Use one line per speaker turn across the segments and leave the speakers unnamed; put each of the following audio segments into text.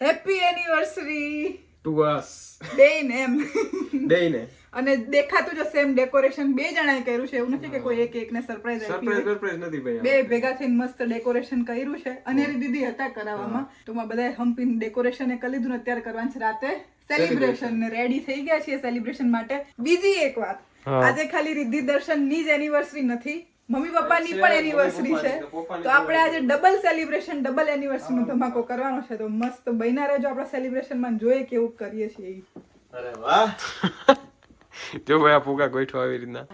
Happy anniversary
two અસ
બેન એમ
બેયને
અને દેખાતું જો સેમ ડેકોરેશન બે જણાએ કર્યું છે. એવું નથી કે કોઈ એક એકને સરપ્રાઈઝ આપી
સરપ્રાઈઝ સરપ્રાઈઝ નથી ભાઈ.
બે ભેગા થઈને મસ્ત ડેકોરેશન કર્યું છે. અનેરી દીદી હતા કરાવવામાં. તો માં બધાએ હમ્પીન ડેકોરેશન કરી લીધું ને અત્યારે કરવાનું છે રાતે. સેલિબ્રેશન ને રેડી થઈ ગયા છીએ સેલિબ્રેશન માટે. બીજી એક વાત. આજે ખાલી રિદ્ધિ દર્શનની જ એનિવર્સરી નથી. મમ્મી પપ્પાની પણ એનિવર્સરી છે. તો આપણે આજે ડબલ સેલિબ્રેશન ડબલ એનિવર્સરી નો ધમાકો કરવાનો છે. તો મસ્ત બન્યા રહેજો આપણા સેલિબ્રેશનમાં. જોઈએ કેવું કરીએ છીએ.
અરે વાહ.
જો ભાઈ આ ફુગા ગોઠવા આવી રીતના.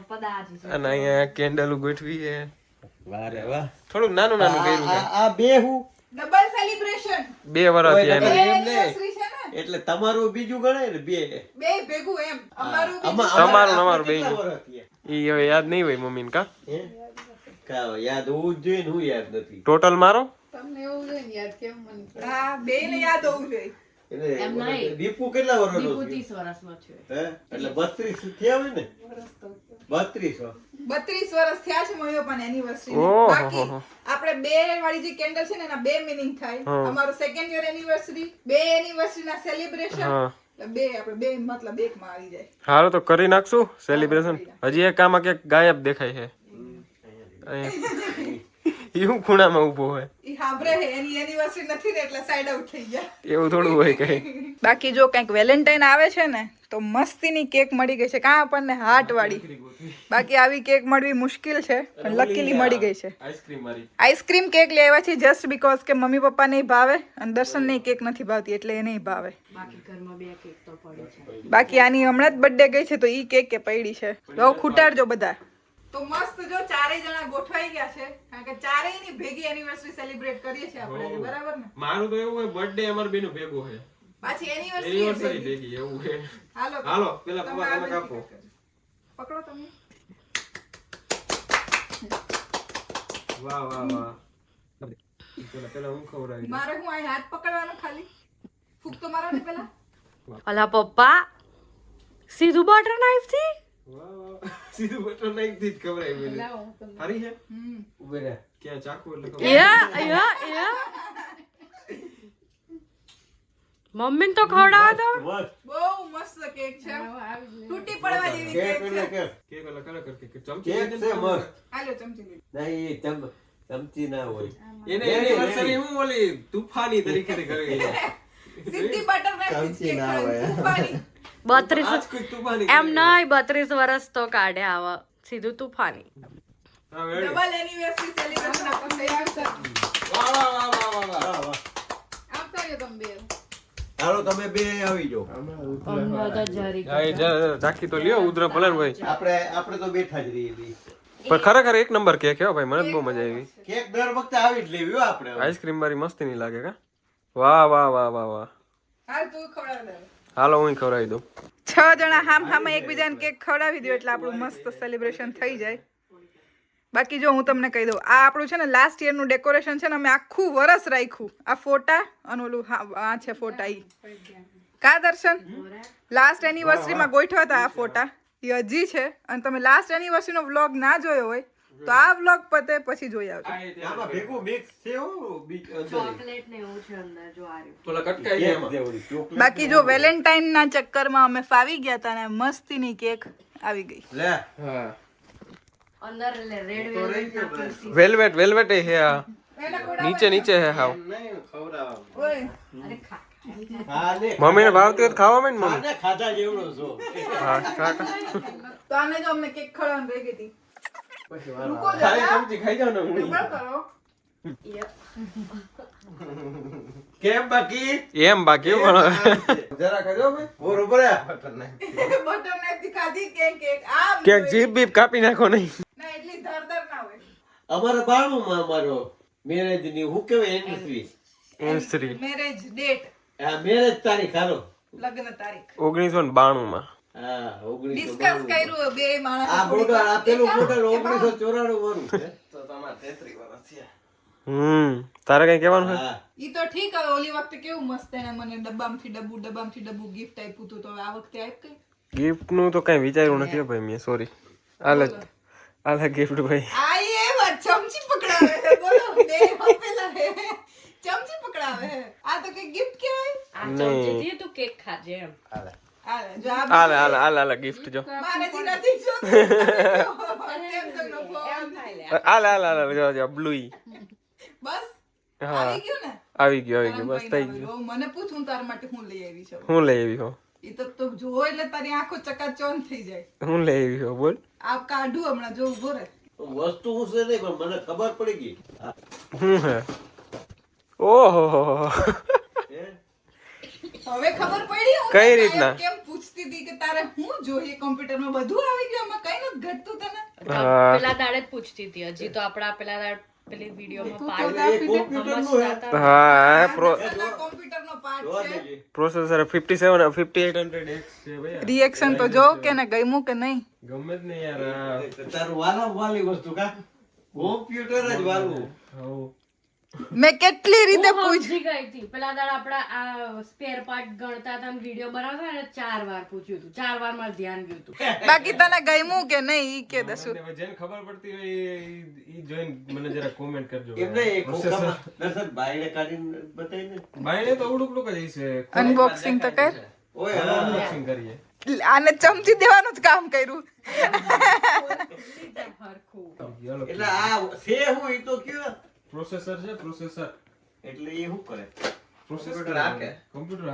અને અહીંયા કેન્ડલ ગોઠવી છે.
વાહ રે વાહ.
થોડું નાનું નાનું કર્યું છે.
આ બે હું.
ડબલ સેલિબ્રેશન
બે વર્ષ
એનિવર્સરી છે ને?
એટલે તમારું બીજું ગણાય ને બે.
બે ભેગું એમ. અમારું
તમારું,
અમારું થયા?
ઈ હવે યાદ નહીં હોય મમ્મીને
હે? કા યાદ હોવું જ જોઈએ ને હું યાદ નથી.
ટોટલ મારો?
હા બે ને યાદ હોવું જોઈએ.
એટલે દીપુ કેટલા વર્ષનો છે એટલે બત્રીસ થયા હોય ને? બત્રીસ
બત્રીસ વર્ષ થયા છે મમ્મી પપ્પાની એનિવર્સરી બાકી આપણે બે વાળી જે કેન્ડલ છે ને એના બે મિનિંગ થાય. અમારું સેકન્ડ યર એનિવર્સરી બે એનિવર્સરી ના સેલિબ્રેશન બે આપણે બે મતલબ એક આવી જાય.
હાલો તો કરી નાખશું. સેલિબ્રેશન હજી એક આમાં ક્યાંક ગાયબ દેખાય છે. એ. હું ખૂણામાં ઊભો હોય.
ઈ હાંભળે હે એની એનિવર્સરી નથી ને એટલે સાઈડ આઉટ થઈ ગયા.
એવું થોડું હોય કઈ.
બાકી જો કંઈક વેલેન્ટાઇન આવે છે ને તો મસ્તીની કેક મળી ગઈ છે. કાં આપણને હાર્ટ વાળી. બાકી આવી કેક મળવી મુશ્કેલ છે પણ લકીલી મળી ગઈ છે.
આઈસ્ક્રીમ કેક
લઈ કેક લેવા છે જસ્ટ બીકોઝ કે મમ્મી પપ્પા નહીં ભાવે અને દર્શન નહીં કેક નથી ભાવતી એટલે એ નહીં ભાવે. બાકી આની હમણાં જ બર્થડે ગઈ છે તો ઈ કેક કે પડી છે. તો ખૂટાડજો બધા. તો મસ્ત જો ચારેય જણા ગોઠવાઈ ગયા છે. કારણ કે ચારેયની ભેગી એનિવર્સરી સેલિબ્રેટ કરીએ છીએ આપણે બરાબર ને?
મારું તો એવું હોય બર્થડે અમાર બેનો ભેગો છે.
પાછી એનિવર્સરી
એનિવર્સરી ભેગી. એવું છે.
હાલો
હાલો પેલા પપ્પા તમે કાપો.
પકડો તમે.
વાહ વાહ વાહ. પેલા પેલા હું ખવડાવી
મારે હું અહીં હાથ પકડવાનો ખાલી? ફૂક તો મારો ને પેલા?
અલા પપ્પા સીધું બટર
નાઈફથી? સીધું બટર નાખી જ ખવડાવી પેલી સારી છે
ઉભે રહે.
ક્યાં ચાકુ એટલે
યા યા યા. મમ્મીને તો ખવડાવો તો.
બહુ મસ્ત કેક છે. તૂટી પડવા જેવી
કેક
છે.
કેક.
એટલે ખરેખર કે ચમચી
કેક છે મસ્ત.
હાલો ચમચી
નહીં ચમ- ચમચી ના હોય.
એને એનિવર્સરી હું ઓલી તુફાની તરીકે કરી
સિદ્ધિ બટર નાખી
ચમચી ના હોય.
તૂફાની.
બત્રીસ એમ નહીં બત્રીસ વર્ષ તો કાઢે આવા. સીધું તુફાની?
ડબલ એનિવર્સરી સેલિબ્રેશન આપણું થઈ ગયું
વાહ વાહ વાહ વાહ વાહ વાહ.
વાહ, વાહ.
આપતા તમે બે.
હાલો તમે બે આવી જાઓ.
હા, એ જ- ઝાંખી તો લ્યો ઉધરા પલર ભાઈ
આપણે આપણે તો બેઠા જ રહીએ બી.
પણ ખરેખર એક નંબર કેક હે ભાઈ મને બહુ મજા આવી.
કેક દર વખતે આવી જ લેવી હો આપણે
આઈસ્ક્રીમ મારી મસ્તી નહીં લાગે કા? વાહ વાહ વાહ વાહ વાહ.
હાલ તું ખવડાવી દે
હાલો, હું ખવડાવી દઉં.
છ જણા હામ હામ એકબીજાને કેક ખવડાવી દો એટલે આપણું મસ્ત સેલિબ્રેશન થઈ જાય. બાકી જો હું તમને કહી દઉં, આ આપણું છે ને લાસ્ટ યરનું ડેકોરેશન છે ને અમે આખું વરસ રાખ્યું. આ ફોટા અને ઓલું હા, આ છે ફોટા ઈ. કા દર્શન? લાસ્ટ એનિવર્સરીમાં ગોઠવા હતા આ ફોટા. એ હજી છે. અને તમે લાસ્ટ એનિવર્સરીનો વ્લોગ ના જોયો હોય તો આ વ્લોગ પતે પછી જોઈ આવજો.
આમાં ભેગું મિક્સ છે હો,
ચોકલેટ ને એવું છે અંદર જો આર્યું
પેલા કટકાઈ એમાં.
બાકી જો વેલેન્ટાઇન ના ચક્કરમાં અમે ફાવી ગયા હતા ને મસ્તીની કેક આવી ગઈ.
લે.
હા.
અંદર રેડ વેલ્વેટ
વેલ્વેટ વેલ્વેટ હે આ. નીચે નીચે હે હાવ.
નહીં, ખવડાવવાનું.
ઓય.
અરે ખા
હા ને.
ભાવતી હોય તો ખાવા મમ્મી.
ખાધા જેવડો છો.
હા કાકા
તો આને જો અમને કેક ખવડાવવાની રહી ગઈ હતી. રૂકો જરા.
ચમચી ખાઈ જાવ ને
હું. કરો.
કેમ બાકી?
એમ બાકી પણ
જરા ખાજો ભાઈ.
કેક કેક આ
ક્યાંક જીભ બીપ કાપી નાખો નહીં.
ના એટલી ધરધર ના હોય.
અમારા બાળુમાં અમારો મેરેજની હું કેવાય એનિવર્સરી
એમ. સ્ત્રી
મેરેજ ડેટ
આ મેરેજ તારીખ હાલો.
લગ્ન તારીખ.
ઓગણીસો ને બાણું માં
હા ઓગણીસો
ડિસ્કસ કર્યું બે માણસ
આ બોર્ડર આ પેલું બોર્ડર ઓગણીસો વાળું છે.
હમ તારે કઈ કહેવાનું છે?
હા.
ઈ તો ઠીક હવે ઓલી વખતે કેવું મસ્ત એને મને ડબ્બામાંથી ડબ્બુ ડબ્બામાંથી ડબ્બુ ગિફ્ટ આપ્યું હતું તો આ વખતે આપ કઈ?
ગિફ્ટનું તો કઈ વિચાર્યું નથી ભાઈ મેં સોરી આલે આલે ગિફ્ટ ભાઈ.
આ એ વાત ચમચી પકડાવે છે બોલો. બે હપેલા હે ચમચી પકડાવે આ તો કઈ ગિફ્ટ કહેવાય?
આ ચમચીથી તું કેક ખાજે એમ.
હાલે,
હાલે
હાલે હાલે ગિફ્ટ જો. હાલે હાલે હાલે જો જો બ્લુઈ
બસ? આવી ગયું ને?
આવી ગયો આવી ગયો બસ થઈ ગયો.
મને પૂછું હું માટે હું લઈ આવી છું.
હું લઈ આવી હો.
એ તો તો જો એટલે તારી આંખો ચકાચોન થઈ જાય.
હું લઈ આવી હો બોલ.
આ કાઢું હમણાં જો ઊભો રહે.
વસ્તુ હું છે નહીં પણ મને ખબર પડી ગઈ. હા.
હું હે? ઓહો હો હો.
હે?
હવે ખબર પડી હું
કઈ રીતના?
કેમ પૂછતી હતી કે તારે હું જોઈએ કોમ્પ્યુટરમાં? બધું આવી ગયું એમાં કઈ નથી ઘટતું તને?
પેલા દાડે જ પૂછતી હતી હજી તો આપડા પેલા દાડ પેલી વિડીયોમાં
હે.
હા
કોમ્પ્યુટરનો પાર્ટ છે.
Processor fifty seven fifty eight hundred X છે ભાઈ.
રિએક્શન તો જો કે ને ગમ્યું કે નહીં?
ગમે જ નહીં યાર.
તારું વાલા વાલી વસ્તુ કા? કોમ્પ્યુટર જ વાલું.
હઉ.
મેં કેટલી રીતે પૂછી
ગઈ હતી. પેલા દાડ આપડા આ સ્પેર પાર્ટ ગણતા હતા વીડિયો બનાવતા ને ચાર વાર પૂછ્યું હતું. ચાર વાર મારું ધ્યાન ગયું હતું.
બાકી તને ગમ્યું કે નહીં? ઈ કે દસું
જેને ખબર પડતી હોય ઈ જોઈન મને જરા કોમેન્ટ કરજો.
એમને એક દર્શન બાયણે કાઢીને બતાવી ને
તો ઉડુક ઉડુક જ છે.
અનબોક્સિંગ તો કર
ઓય
અનબોક્સિંગ કરીએ.
આને ચમચી દેવાનું જ કામ કર્યું.
એટલે આ છે હું ઈ તો કયો?
પ્રોસેસર છે પ્રોસેસર.
એટલે એ શું કરે?
પ્રોસેસર
રાખે
કમ્પ્યુટર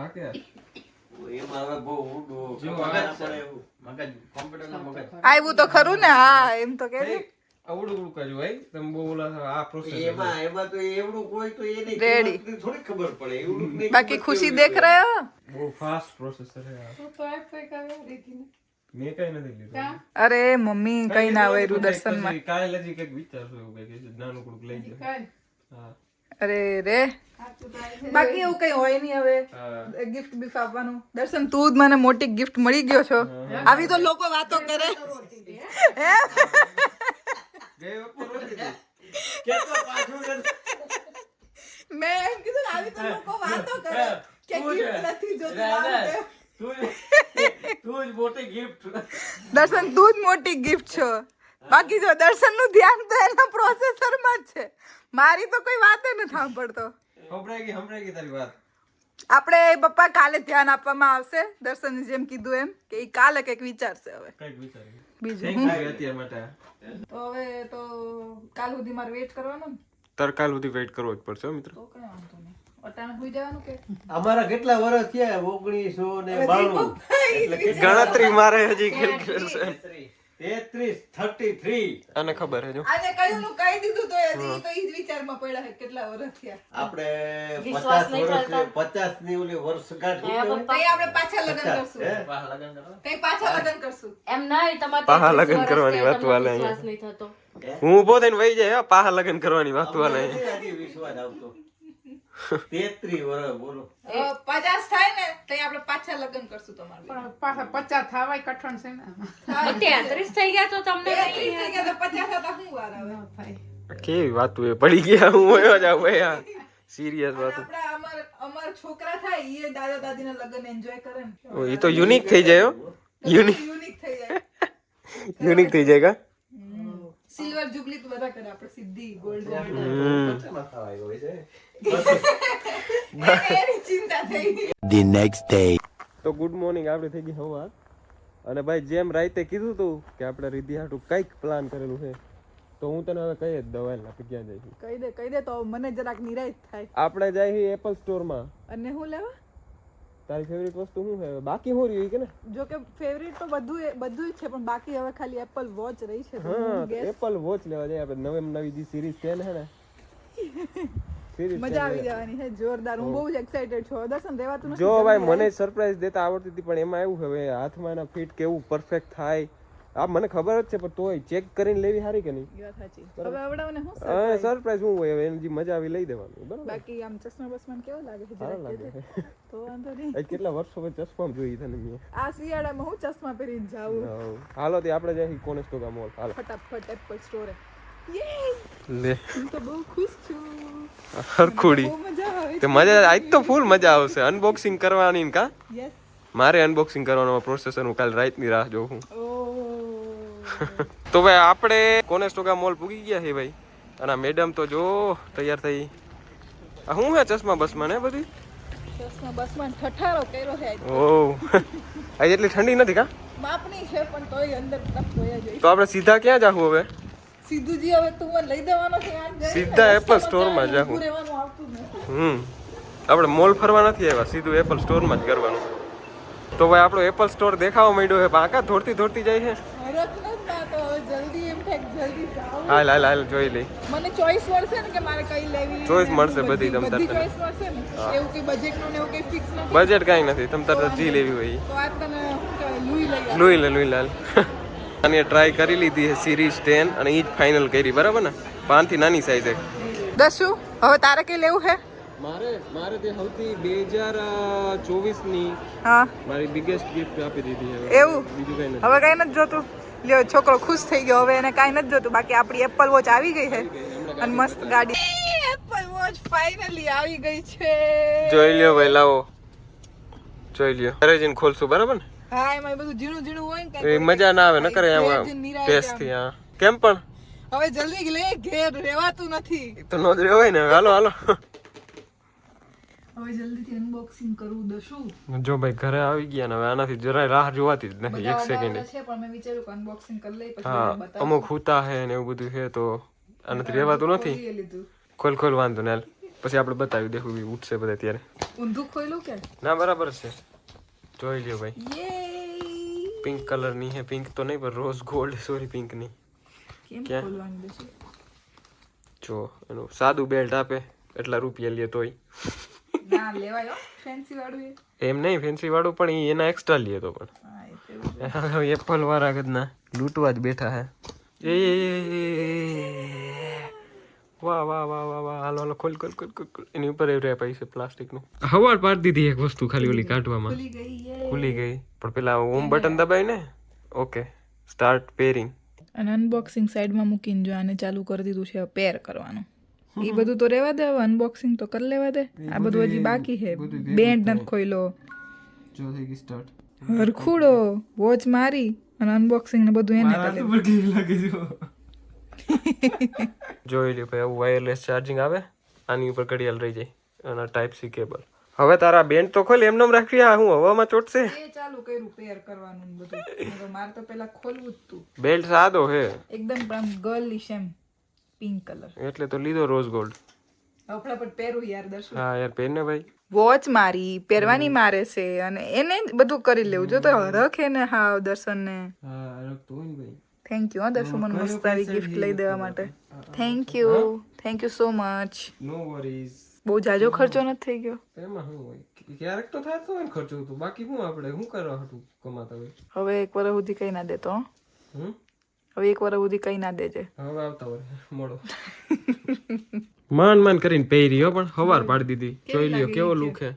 આવ્યું તો ખરું ને હા એમ તો કે
આ ઉડુક ઉડુક તમે બહુ ઓલા આ પ્રોસેસર
એમાં એમાં તો એવડું કોઈ તો એની
Ready.
કિંમતની થોડી ખબર પડે. એવડું
બાકી ખુશી દેખ રહે
બહુ ફાસ્ટ પ્રોસેસર મેં કઈ નથી લીધું
અરે મમ્મી કઈ ના આવ્યું દર્શનમાં
માં. કાલે હજી કંઈક વિચારશું એવું કંઈક. નાનું કડુક લઈ જાય
અરે રે. બાકી એવું કઈ હોય નહીં હવે. ગિફ્ટ બી આપવાનું. દર્શન તું જ મને મોટી ગિફ્ટ મળી ગયો છો. આવી તો લોકો વાતો કરે. મેં એમ કીધું આવી તો લોકો વાતો કરે કે ગિફ્ટ નથી જોતું.
તું જ- મોટી ગિફ્ટ
દર્શન તું જ મોટી ગિફ્ટ છો. બાકી જો દર્શનનું ધ્યાન તો એના પ્રોસેસરમાં જ છે. મારી તો કોઈ વાત નથી સાંભળતો.
સંભળાઈ ગઈ સંભળાઈ ગઈ તારી વાત.
આપણે પપ્પા કાલે ધ્યાન આપવામાં આવશે દર્શન જેમ કીધું એમ કે એ કાલે કંઈક વિચારશે હવે.
કંઈક વિચારે
બીજું
થેન્ક યુ અત્યાર માટે.
તો હવે તો કાલ સુધી મારે વેઇટ કરવાનો તર
કાલ સુધી વેઇટ કરવો જ પડશે હો મિત્રો.
તો કઈ વાંધો નહીં.
અમારા કેટલા વર્ષ થયા? ઓગણીસો ને બાણું.
ગણતરી મારે હજી
તેત્રીસ. થર્ટી થ્રી
આને ખબર હે
આને કહ્યું નું કહી દીધું તો હજી તો ઈ વિચારમાં પડ્યા છે કેટલા વર્ષ થયા.
આપણે પચાસ વર્ષ પચાસની ઓલી વર્ષ કહેવાય?
આપણે પાછા લગ્ન કરશું.
હે?
પાછા લગ્ન કરશું.
એમ નહીં તમારે
પાહા લગ્ન કરવાની વાત વાલે
વિશ્વાસ નહીં થતો.
હું ઊભો થઈને વહી જાય હો, પાહા લગ્ન કરવાની વાત વાલે
વિશ્વાસ આવતો. તેત્રીસ વર્ષ બોલો.
પચાસ થાય ને તો આપણે પાછા લગ્ન કરશું તમારે
પાછા પચાસ થવાય કઠણ છે ને.
તેત્રીસ થઈ ગયા તો તમને
તેત્રીસ થઈ ગયા તો પચાસ હતા શું વાર આવે?
કેવી વાતું એ પડી ગયા હું વયો જાવ ભાઈ સિરિયસ વાત
અમાર અમાર છોકરા થાય એ દાદા દાદી ના લગ્ન એન્જોય કરે ને.
એ તો યુનિક થઈ જાય યુનિક
યુનિક થઈ જાય.
યુનિક થઈ જાય કા?
સિલ્વર જુબલી તો બધા કરે આપણે સીધી ગોલ્ડ થઈ
the next day.
તો ગુડ મોર્નિંગ આપણે થઈ ગઈ સવાર અને ભાઈ જેમ રાતે કીધું તું કે આપણે રીતિ હાટું કંઈક પ્લાન કરેલું છે તો હું તને હવે કહીએ દવાઈ આપણે ક્યાં જઈશું
કહી દે કહી દે તો મને જરાક નિરાશ થાય.
આપણે જઈએ એપલ સ્ટોરમાં
અને હું લેવા?
તારી ફેવરિટ વસ્તુ શું છે? બાકી શું રહ્યું કે ને?
જો કે ફેવરિટ તો બધું બધું જ છે પણ બાકી હવે ખાલી એપલ વોચ રહી છે
હા એપલ વોચ લેવા જઈએ આપણે. નવે નવી જે સિરીઝ છે ને હે ને? સિરીઝ
મજા આવી જવાની છે જોરદાર. હું બહુ જ એક્સાઇટેડ છું. દર્શન દેવાતું નથી
જો ભાઈ મને. સરપ્રાઈઝ દેતા આવડતી હતી પણ એમાં એવું હવે હાથમાં એના ફિટ કેવું પરફેક્ટ થાય. આ મને ખબર જ છે પણ તોય ચેક કરીને લેવી સારી કે નહીં?
વાત સાચી. હવે આવડાવને હું
સરપ્રાઈઝ હું હોય હવે એની જે મજા આવી લઈ દેવાનું. બરાબર.
બાકી આમ ચશ્મા બસમાન કેવો લાગે છે
સારા લાગે.
તો વાંધો નહીં.
કેટલા વર્ષો પછી ચશ્મા જોઈ તને મેં.
આ શિયાળામાં હું ચશ્મા પહેરીને જાઉં.
હાલો તે આપણે જઈએ કોનેસ્ટોગા મોલ. હાલો.
ફટાફટ એપલ સ્ટોરે યે
લે.
હું તો બહુ ખુશ છું.
હરખુડી. તે મજા આજ તો ફૂલ મજા આવશે. અનબોક્સિંગ કરવાની કા? મારે અનબોક્સિંગ કરવાનો પ્રોસેસર હું કાલ રાતની રાહ જોઉં. તો ભાઈ આપણે કોનેસ્ટોગા મોલ પૂગી ગયા છે ભાઈ. અને મેડમ તો જો તૈયાર થઈ. હું શું હે ચશ્મા બસમાં ને બધી?
બસમાં બસમાં ઠઠારો કર્યો છે આજ.
આજે એટલી ઠંડી નથી કા?
માપની છે પણ તોય અંદર તપ હોયા જાય
તો આપણે સીધા ક્યાં જાવું હવે?
સીધું હવે તું મને લઈ દેવાનો છે
સીધા
એપલ સ્ટોરમાં જ નથી.
હમ. આપણે મોલ ફરવા નથી આવ્યા સીધું એપલ સ્ટોરમાં જ કરવાનું. તો ભાઈ આપણો એપલ સ્ટોર દેખાવા માંડ્યો છે બાકા થોડતી થોડતી જાય છે? હાલ હાલ હાલ જોઈ લઈ.
મને ચોઈસ મળશે ને કે મારે કઈ લેવી
Choice મળશે બધી તમ તાર
ચોઈસ મળશે ને. એવું કઈ બજેટનું એવું કઈ ફિક્સ નથી.
બજેટ કાંઈ નથી તમ તારે જી લેવી હોય.
તો આ તને લુઈ લઈ આવ.
લે લોહી લાલ અને ટ્રાય કરી લીધી છે સિરીઝ ટેન અને એ જ ફાઇનલ કરી બરાબર ને? પાંચથી નાની સાઈઝ
દસુ હવે તારે કઈ લેવું છે?
મારે મારે તે સૌથી બે હજાર ચોવીસની
હા.
મારી બિગેસ્ટ ગિફ્ટ આપી દીધી છે.
એવું?
બીજું કઈ નથી.
હવે કઈ નથી જોતું. લ્યો છોકરો ખુશ થઈ ગયો. હવે એને કાંઈ નથી જોતું. બાકી આપણી એપલ વોચ આવી ગઈ છે. અને મસ્ત ગાડી. એપલ વોચ ફાઇનલી આવી ગઈ છે.
જોઈ લ્યો ભાઈ લાવો. જોઈ લ્યો. ઘરે જઈને ખોલશું બરાબર ને?
હા એમાં બધું ઝીણું ઝીણું હોય ને
મજા ના આવે ન કરે એમાં
નિરાંતે
ટેસ્ટથી હા. કેમ પણ?
હવે જલ્દી લે ઘેર રહેવાતું નથી.
તો નો જ રહેવાય ને હાલો હાલો.
હવે જલ્દીથી અનબોક્સિંગ કરવું દશું
જો ભાઈ ઘરે આવી ગયા ને હવે આનાથી જરાય રાહ જોવાતી જ નથી એક સેકન્ડ
છે પણ મેં વિચાર્યું કે અનબોક્સિંગ કરી લઈ પછી.
અમુક હુતા હે ને એવું બધું છે તો આનાથી રહેવાતું નથી.
ખોલ
ખોલ વાંધો ને. પછી આપણે બતાવી દેખું ઉઠશે બધા ત્યારે.
ઊંધું ખોલ્યું કે?
ના બરાબર છે. જોઈ લ્યો ભાઈ. પિંક કલરની હે પિંક તો નહીં પણ રોઝ ગોલ્ડ સોરી પિંકની.
કેમ
ક્યાં? જો એનું સાદું બેલ્ટ આપે. એટલા રૂપિયા લે તોય.
ના
એમ નહીં ફેન્સી વાળું પણ એના એક્સ્ટ્રા લે તો પણ. એપલ વાળા કદના લૂંટવા જ બેઠા હે. એ, વાહ વાહ વાહ વાહ વાહ. હાલો હાલો ખોલ ખોલ ખોલ ખોલ. એની ઉપર એવું રહે છે પ્લાસ્ટિકનું. હવા પાડી દીધી એક વસ્તુ ખાલી ઓલી કાઢવામાં.
ખુલી ગઈ યે.
ખુલી ગઈ. પણ પેલા ઓમ બટન દબાય ને ઓકે. સ્ટાર્ટ પેરિંગ
અને અનબોક્સિંગ સાઈડમાં મૂકીને જો આને ચાલુ કરી દીધું છે પેર કરવાનું. એ બધું તો રહેવા દે હવે અનબોક્સિંગ તો કરી લેવા દે. આ બધું હજી બાકી છે. બેન્ડ નથી ખોઈલો
જો થઈ ગઈ સ્ટાર્ટ
હરખુડો. વોચ મારી અને અનબોક્સિંગ ને બધું એને કરી
જોઈ લ્યો ભાઈ આવું વાયરલેસ ચાર્જિંગ આવે આની ઉપર ઘડિયાળ રહી જાય અને ટાઈપ સી કેબલ હવે તારા બેન્ડ તો ખોલ એમને રાખવી આ હું હવામાં ચોટશે?
એ ચાલુ કર્યું પેર કરવાનું બધું. મારે તો પેલા ખોલવું જ તું.
બેલ્ટ સાદો હે.
એકદમ આમ ગર્લિશ એમ પિંક કલર
એટલે તો લીધો રોઝ ગોલ્ડ
હવે ફટાફટ પહેરું યાર દર્શન
હા યાર પહેરને ભાઈ.
વોચ મારી પહેરવાની મારે છે અને એને બધું કરી લેવું. જો તો હરખે ને હા દર્શન ને
હા રખતો હોય ને ભાઈ.
થેન્ક યુ હા દર્શુ મને મસ્ત આવી ગિફ્ટ લઈ દેવા માટે thank you thank you so much
no worries
બહુ જાજો ખર્ચો નથી થઈ ગયો
એમાં શું હોય? ક્યારેક તો થતો હોય ને ખર્ચો તો. બાકી શું આપણે? શું કરવા હતું કમાતા હોય?
હવે એક વાર સુધી કઈ ના દેતો હો. હવે એક વાર સુધી કઈ ના દેજે.
હવે આવતા હોય. મોડો માન માન કરીને પહેરી હો પણ હવાર પાડી દીધી. જોઈ લ્યો કેવો લુક હે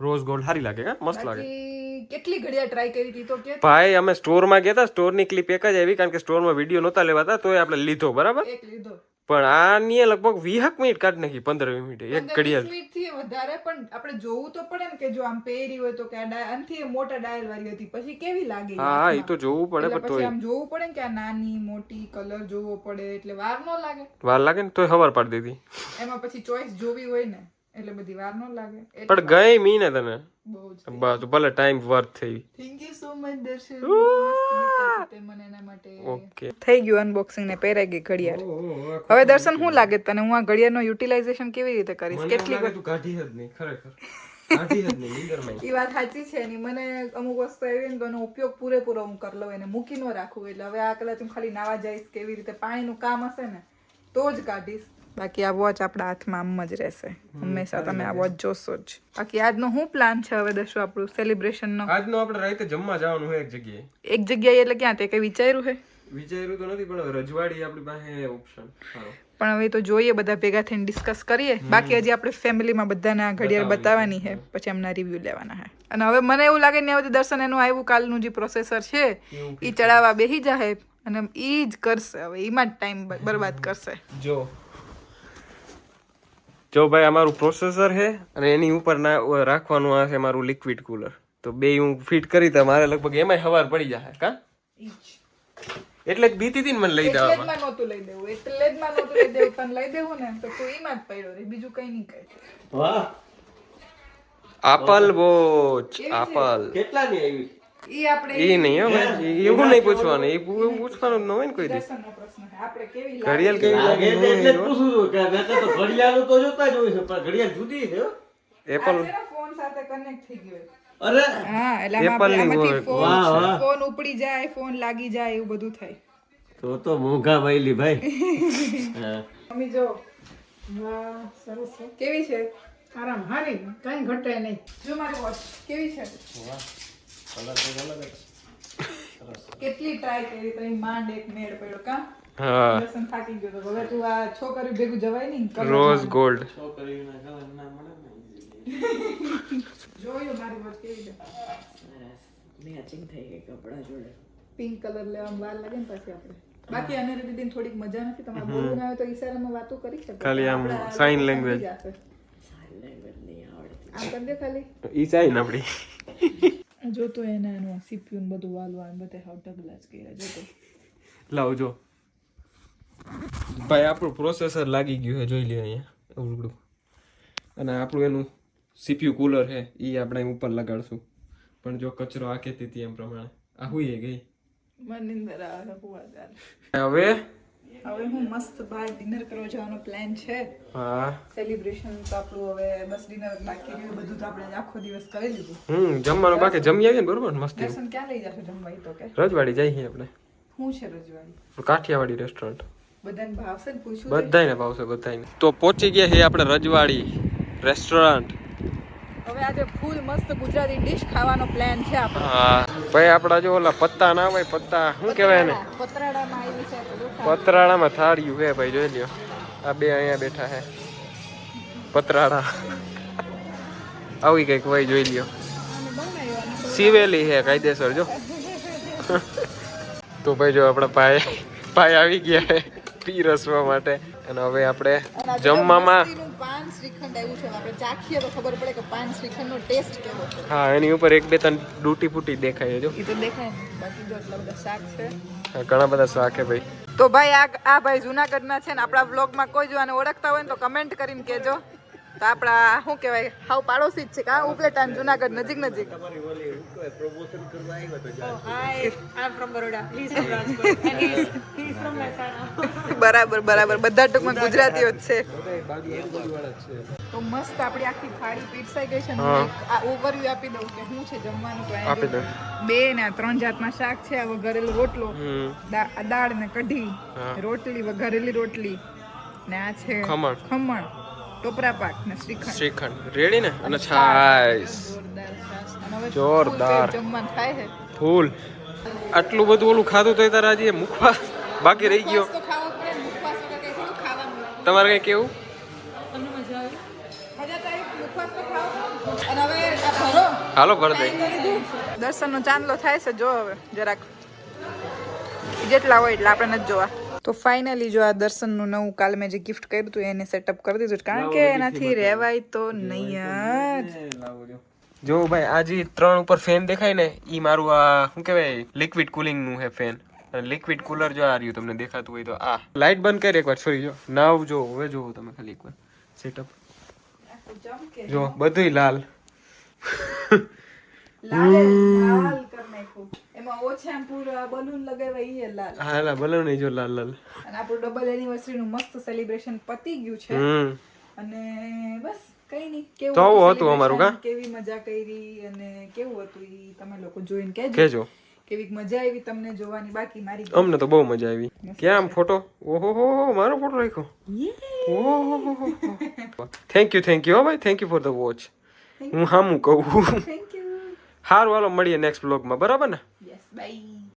રોઝ ગોલ્ડ સારી લાગે કા મસ્ત લાગે.
બાકી કેટલી ઘડિયા ટ્રાય કરી હતી તો કે
ભાઈ અમે સ્ટોરમાં ગયા હતા. સ્ટોરની ક્લિપ એક જ આવી કારણ કે સ્ટોરમાં વીડિયો નહોતા લેવાતા તોય આપણે લીધો બરાબર?
એક લીધો.
પણ આની લગભગ વીહક મિનિટ કાઢ નાખી પંદર મિનિટ એક ઘડિયાળ.
સ્વીટથી વધારે પણ આપણે જોવું તો પડે ને કે જો આમ પહેરી હોય તો કે આ આનથી મોટા ડાયલ વાળી હતી. પછી કેવી લાગે
હા એ તો જોવું પડે પણ તોય.
આમ જોવું પડે ને કે આ નાની મોટી કલર જોવો પડે એટલે વાર ન લાગે.
વાર લાગે ને તોય ખબર પાડી દીધી.
એમાં પછી ચોઈસ જોવી હોય ને એટલે બધી વાર ન લાગે.
પણ ગઈ મી ને તને. બસ ભલે ટાઈમ વર્થ થઈ.
Thank you so much Darshan. મને એના માટે.
ઓકે.
થઈ ગયું અનબોક્સિંગ ને પહેરાઈ ગઈ ઘડિયાળ. હવે દર્શન શું લાગે તને? હું આ ઘડિયાળનો યુટિલાઇઝેશન કેવી રીતે કરીશ? કેટલી
તું કાઢી જ નહીં ખરેખર. કાઢી જ નહીં નીંદરમાં.
એ વાત સાચી છે ની મને અમુક વસ્તુ એવી તો એનો ઉપયોગ પૂરેપૂરો હું કરી લઉં એને મૂકી ન રાખું. એટલે હવે આ કદાચ હું ખાલી નાવા જઈશ કેવી રીતે પાણીનું કામ હશે ને તો જ કાઢીશ. બાકી આ વોચ આપણા હાથમાં આમ જ રહેશે. હંમેશા તમે આ વોચ જોશો જ. બાકી આજનો શું પ્લાન છે? હવે દર્શો આપણું સેલિબ્રેશનનો
આજનો આપણે રાતે જમવા જવાનું હોય એક જગ્યાએ.
એક જગ્યાએ એટલે ક્યાં? તે કઈ વિચાર્યું છે?
વિચાર્યું તો નથી પણ રજવાડી આપણી પાસે ઓપ્શન
પણ હવે તો જોઈએ બધા ભેગા થઈને ડિસ્કસ કરીએ. બાકી હજી આપણે ફેમિલીમાં બધાને આ ઘડિયાળ બતાવવાની છે. પછી એમના રિવ્યુ લેવાના છે. અને હવે મને એવું લાગે ને હવે દર્શન એનું આવ્યું કાલનું જે પ્રોસેસર છે એ ચડાવવા બેસી જાય અને ઈ જ કરશે હવે એમાં જ ટાઈમ બરબાદ કરશે.
જો જો ભાઈ અમારું પ્રોસેસર છે અને એની ઉપર ના રાખવાનું આ છે મારું લિક્વિડ કુલર તો બે હું ફિટ કરી તો મારે લગભગ એમાંય હવાર પડી જાય કા? એટલે જ બીતી હતી ને મને લઈ
એટલે જ
જવામાં.
નહોતું લઈ દેવું એટલે જ માં નહોતું લઈ દેવું. તને લઈ દેવું ને તો તું એમાં જ પડ્યો રે બીજું કઈ નહીં કહે
વાહ.
Apple watch Apple.
કેટલાની આવી?
ઈ આપણે
એ નહીં હો ભાઈ એવું નહીં પૂછવાનું પૂછવાનું ન હોય ને કોઈ દી
દર્શનનો પ્રશ્ન છે. આપણે કેવી
ઘડિયાળ કેવી
લાગે
લાગે
એટલે એટલે પૂછું છું કે મેં તો ઘડિયાળ તો જોતા જ હોય છે પણ ઘડિયાળ જુદી છે
એપલ
ફોન સાથે કનેક્ટ થઈ ગયો
અરે?
હા એટલે આમાંથી ફોન
વાહ, વાહ.
ફોન ઉપડી જાય ફોન લાગી જાય એવું બધું થાય.
તો તો મોંઘા ભાઈ. ભાઈ.
મમ્મી જો.
વાહ સરસ
કેવી છે?
આરામ. હારી કઈ ઘટે નહીં.
જો મારી વોચ કેવી છે? કેટલી ટ્રાય કરી તો માંડ એક મેળ પડ્યો કા?
હા.
થાકી ગયો તો. હવે તું આ છોકરી ભેગું જવાય નહીં
રોઝ. ગોલ્ડ
જોયું મારી વાત કેવી છે પિંક કલર લેવામાં વાર લાગે ને પછી આપણે. બાકી અને દીદી થોડીક મજા નથી. તમારે બોલવું ના આવે તો ઈશારામાં વાતો કરી શકો.
ખાલી આમ
આપણે લેંગ્વેજ
sign લેંગ્વેજ
નહીં આવડતી. આમ કરી દે ખાલી.
ઈ ચાઈ ને આપડી
જોતો એને એનું સીપીયુ બધું વાલવા ને બધે હાવ ઢગલા જ કર્યા જોતો
લાવજો ભાઈ આપણું પ્રોસેસર લાગી ગયું છે જોઈ લ્યો અહીંયા ઉગડું અને આપણું એનું સીપીયુ કુલર છે એ આપણે ઉપર લગાડશું. પણ જો કચરો આ કહેતી હતી એમ પ્રમાણે. આ હુઈ ગઈ.
મને હવે
હવે
હું મસ્ત બહાર ડિનર કરવા જવાનો પ્લાન છે.
હા.
સેલિબ્રેશન તો આપણું હવે બસ ડિનર બાકી રહ્યું બધું તો આપણે આખો દિવસ કરી લીધું.
હમ જમવાનું બાકી જમી આવીએ ને બરોબર? મસ્ત.
દર્શન ક્યાં લઈ જશે જમવા તો કે?
રજવાડી જઈએ આપણે.
શું છે રજવાડી?
કાઠિયાવાડી રેસ્ટોરન્ટ
બધાને ભાવશે ને પૂછું
બધાને ભાવશે બધાયને. તો પહોંચી ગયા છે આપણે રજવાડી રેસ્ટોરન્ટ
હવે આજે ફૂલ મસ્ત ગુજરાતી ડિશ ખાવાનો પ્લાન છે આપણો.
હા. ભાઈ આપડા જો ઓલા પત્તા ના હોય પત્તા શું કહેવાય ને
પતરાડામાં આવી છે
પતરાડામાં થાળિયું હે ભાઈ જોઈ લ્યો. આ બે અહીંયા બેઠા હે પતરાળા. આવી કંઈક ભાઈ જોઈ લ્યો. સિવેલી હે કાયદેસર જો. તો ભાઈ જો આપણા ભાઈ ભાઈ આવી ગયા હે પીરસવા માટે. અને હવે આપણે જમવામાં
પાન શ્રીખંડ આવ્યું છે. આપણે ચાખીએ તો ખબર પડે કે પાન શ્રીખંડનો ટેસ્ટ કેવો છે.
હા એની ઉપર એક બે ત્રણ ડૂટી ફૂટી દેખાય છે જો.
એ તો દેખાય બાકી જો એટલા બધા શાક છે.
ઘણા બધા શાક હે ભાઈ.
તો ભાઈ આ આ ભાઈ જુનાગઢના છે ને આપણા વ્લોગમાં કોઈ જોવાને ઓળખતા હોય ને તો કમેન્ટ કરીને કહેજો. તો આપણા શું કહેવાય હાવ પાડોશી જ છે કા ઉપલેટા જુનાગઢ નજીક નજીક.
પ્રમોશન કરવા આવ્યા તો
Oh.
બરાબર બરાબર. બધા ટૂંકમાં ગુજરાતીઓ જ છે. તો મસ્ત આપણી આખી થાળી પીરસાઈ ગઈ છે ને
હા.
એક આ ઓવરવ્યુ આપી દઉં કે શું છે જમવાનું તો
આપી દઉં.
બે ને આ ત્રણ જાતના શાક છે આ વઘારેલો રોટલો દાળ ને કઢી રોટલી વઘારેલી રોટલી. ને આ છે
ખમણ.
ખમણ. ટોપરા પાક ને શ્રીખંડ.
શ્રીખંડ. રેડી ને? અને છાશ.
જોરદાર. જમવાનું થાય છે.
ફૂલ. આટલું બધું ઓલું ખાધું તો તારા આજે મુખવા બાકી રહી ગયો.
ને.
તમારે કઈ કેવું?
તમને મજા આવી?
મજા તો આવી, ઉપવાસ તો ખાવો પડે. અને હવે આ ભરો.
હાલો ભર દઈ
દર્શનનો ચાંદલો થાય છે જો હવે જરાક. જેટલા હોય એટલા આપણે નથી જોવા. તો ફાઇનલી જો આ દર્શનનું નવું કાલ મેં જે ગિફ્ટ કર્યું હતું એને સેટઅપ કરી દીધું કારણ કે એનાથી રહેવાય તો નહીં જ
જો ભાઈ આ જે ત્રણ ઉપર ફેન દેખાય ને એ મારું આ શું કહેવાય લિક્વિડ કુલિંગનું હે ફેન અને લિક્વિડ કુલર જો આ રહ્યું તમને દેખાતું હોય તો આ. લાઇટ બંધ કરી એકવાર સોરી જો. નાવ જો હવે જો તમે ખાલી એકવાર. સેટઅપ જો બધુંય લાલ.
લાલ એમાં ઓછા પૂરા બલૂન લગાવ્યા ઈ લાલ.
હા લા બલૂન જો લાલ લાલ.
અને આપણું ડબલ એનિવર્સરી નું મસ્ત સેલિબ્રેશન પતી ગયું છે. અને બસ કઈ નહીં. કેવું
તો આવું
હતું
અમારું, કા?
કેવી મજા કરી અને કેવું હતું ઈ તમે લોકો જોઈને કહેજો.
કહેજો.
કેવી મજા આવી તમને જોવાની? બાકી મારી
અમને તો બહુ મજા આવી. ક્યાં આમ ફોટો ઓહો હો હો મારો ફોટો રાખ્યો? ઓહો થેન્ક યુ થેન્ક યુ હો ભાઈ thank you for the watch હું હામું કહું.
થેન્ક યુ
સારું હાલો મળીએ નેક્સ્ટ બ્લોગમાં બરાબર ને?
Bye.